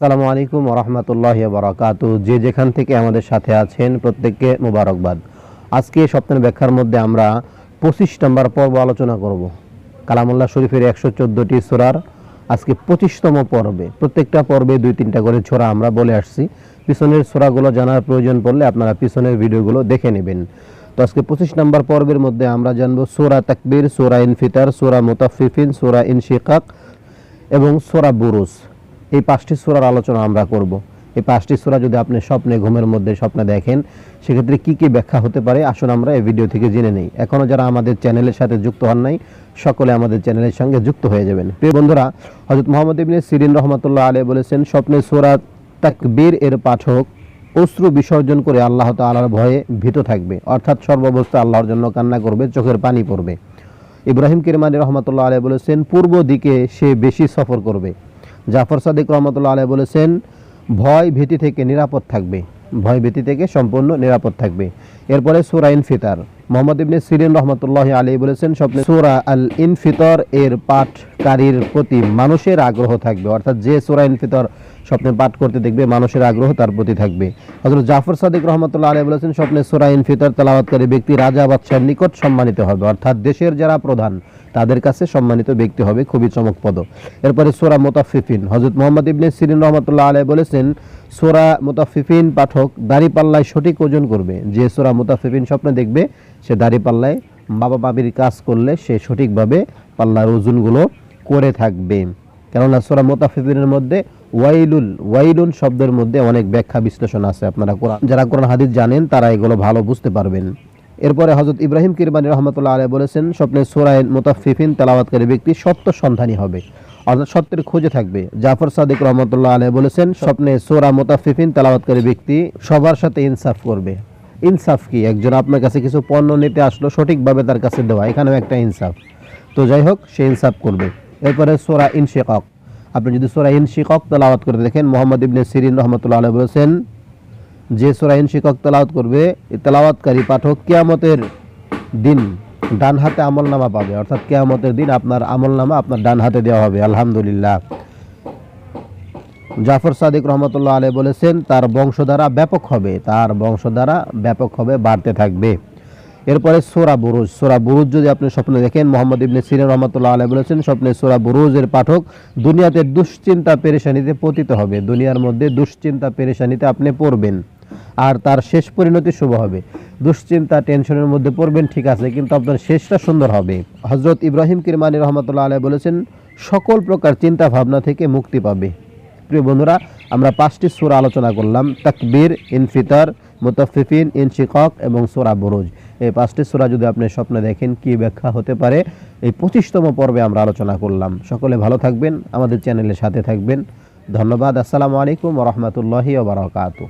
আসসালামু আলাইকুম রহমতুল্লাহ বরাকাতু যে যেখান থেকে আমাদের সাথে আছেন, প্রত্যেককে মোবারকবাদ। আজকে সপ্তাহের ব্যাখ্যার মধ্যে আমরা পঁচিশ নম্বর পর্ব আলোচনা করব। কালামুল্লাহ শরীফের একশো চোদ্দোটি সোরার আজকে পঁচিশতম পর্বে। প্রত্যেকটা পর্বে দুই তিনটা করে ছোরা আমরা বলে আসছি। পিছনের সোরাগুলো জানার প্রয়োজন পড়লে আপনারা পিছনের ভিডিওগুলো দেখে নেবেন। তো আজকে পঁচিশ নম্বর পর্বের মধ্যে আমরা জানব সোরা তাকবির, সোরা ইনফিতার, সোরা মুতাফিফিন সোরা ইনশিকাক এবং সোরা বুরুস এই পাঁচটি সোরার আলোচনা আমরা করব। এই পাঁচটি সোরা যদি আপনি স্বপ্নে, ঘুমের মধ্যে স্বপ্নে দেখেন, সেক্ষেত্রে কি কি ব্যাখ্যা হতে পারে? আসুন আমরা এই ভিডিও থেকে জেনে নেই। এখনও যারা আমাদের চ্যানেলের সাথে যুক্ত হন নাই, সকলে আমাদের চ্যানেলের সঙ্গে যুক্ত হয়ে যাবেন। প্রিয় বন্ধুরা হজরত মোহাম্মদ ইবনে সিরিন রহমতুল্লাহ আলী বলেছেন, স্বপ্নে সোরা তাকবীর এর পাঠক অশ্রু বিসর্জন করে আল্লাহ তাআলার ভয়ে ভীত থাকবে। অর্থাৎ সর্বাবস্থা আল্লাহর জন্য কান্না করবে, চোখের পানি পড়বে। ইব্রাহিম কিরমানি রহমতুল্লাহ আলী বলেছেন, পূর্ব দিকে সে বেশি সফর করবে। জাফর সাদিক রহমতুল্লাহ আলী বলেছেন, ভয় ভীতি থেকে নিরাপদ থাকবে। ভয় ভীতি থেকে সম্পূর্ণ নিরাপদ থাকবে। এরপরে সুরা ইনফিতার। মোহাম্মদ ইবনে সিরিন রহমতুল্লাহ আলী বলেছেন, স্বপ্নে সুরা আল ইনফিতর এর পাঠকারীর প্রতি মানুষের আগ্রহ থাকবে। অর্থাৎ যে সুরা ইনফিতর স্বপ্নে পাঠ করতে দেখবে, মানুষের আগ্রহ তার প্রতি থাকবে। হজরত জাফর সাদিক রহমতুল্লাহ আলী বলেছেন, স্বপ্নে সুরা ইনফিতর তেলাওয়াতকারী ব্যক্তি রাজা বাদশার নিকট সম্মানিত হবে। অর্থাৎ দেশের যারা প্রধান, তাদের কাছে সম্মানিত ব্যক্তি হবে খুবই চমকপদ এরপরে সোরা মোতাফিফিন হজরত মোহাম্মদ ইবনে সিরিন রহমতুল্লাহ আলাই বলেছেন, সোরা মোতাফিফিন পাঠক দাড়ি পাল্লায় সঠিক ওজন করবে। যে সোরা মোতাফিফিন স্বপ্নে দেখবে, সে দাড়ি পাল্লায় বাবা বাবির কাজ করলে সে সঠিকভাবে পাল্লার ওজনগুলো করে থাকবে। কেননা সোরা মোতাফিফিনের মধ্যে ওয়াইলুল ওয়াইলুন শব্দের মধ্যে অনেক ব্যাখ্যা বিশ্লেষণ আছে। আপনারা কোরআন, যারা কোরআন হাদিস জানেন, তারা এগুলো ভালো বুঝতে পারবেন। এরপরে হজরত ইব্রাহিম কিরবানি রহমতুল্লাহ আলাই বলেছেন, স্বপ্নে সোরায় মোতাফিফিন তেলাওয়াতকারী ব্যক্তি সত্য সন্ধানী হবে, অর্থাৎ সত্যের খোঁজে থাকবে। জাফর সাদিক রহমতুল্লাহ আলাই বলেছেন, স্বপ্নে সোরা মোতাফিফিন তেলাওয়াতকারী ব্যক্তি সবার সাথে ইনসাফ করবে। ইনসাফ কি? একজন আপনার কাছে কিছু পণ্য নিতে আসলো, সঠিকভাবে তার কাছে দেওয়া, এখানেও একটা ইনসাফ। তো যাই হোক, সে ইনসাফ করবে। এরপরে সোরা ইনশিকক। আপনি যদি সোরা ইনশিকক তেলাওয়াত করে দেখেন, মোহাম্মদ ইবনে সিরিন রহমতুল্লাহ আলাই বলেছেন, যে সোরাইন শিক্ষক তেলাওয়াত করবে তেলাওয়াতকারী পাঠক কেয়ামতের দিন ডান হাতে আমল নামা পাবে। অর্থাৎ কেয়ামতের দিন আপনার আমল নামা আপনার ডান হাতে দেওয়া হবে। আলহামদুলিল্লাহ। জাফর সাদিক রহমতুল্লাহ আলী বলেছেন, তার বংশধারা ব্যাপক হবে, তার বংশধারা ব্যাপক হবে, বাড়তে থাকবে। এরপরে সোরা বুরুজ। সোরা বুরুজ যদি আপনি স্বপ্নে দেখেন, মোহাম্মদ ইবনে সিরিন রহমতুল্লাহ আলাই বলেছেন, স্বপ্নে সোরা বুরুজের পাঠক দুনিয়াতে দুশ্চিন্তা পেরেশানিতে পতিত হবে। দুনিয়ার মধ্যে দুশ্চিন্তা পেরেশানিতে আপনি পড়বেন। আর তার শেষ পরিণতি শুভ হবে। দুশ্চিন্তা, টেনশনের মধ্যে পড়বেন, ঠিক আছে, কিন্তু আপনার শেষটা সুন্দর হবে। হজরত ইব্রাহিম কিরমানি রহমতুল্লাহ আলাই বলেছেন, সকল প্রকার চিন্তা ভাবনা থেকে মুক্তি পাবে। প্রিয় বন্ধুরা, আমরা পাঁচটি সুরা আলোচনা করলাম, তাকবীর, ইনফিতর মুতাফিফিন ইনশিকক এবং সোরা বরুজ। এই পাঁচটি সুরা যদি আপনি স্বপ্নে দেখেন, কি ব্যাখ্যা হতে পারে? এই পঁচিশতম পর্বে আমরা আলোচনা করলাম। সকলে ভালো থাকবেন, আমাদের চ্যানেলের সাথে থাকবেন। ধন্যবাদ, আসসালামু আলাইকুম রহমতুল্লাহি ওবরাকাতু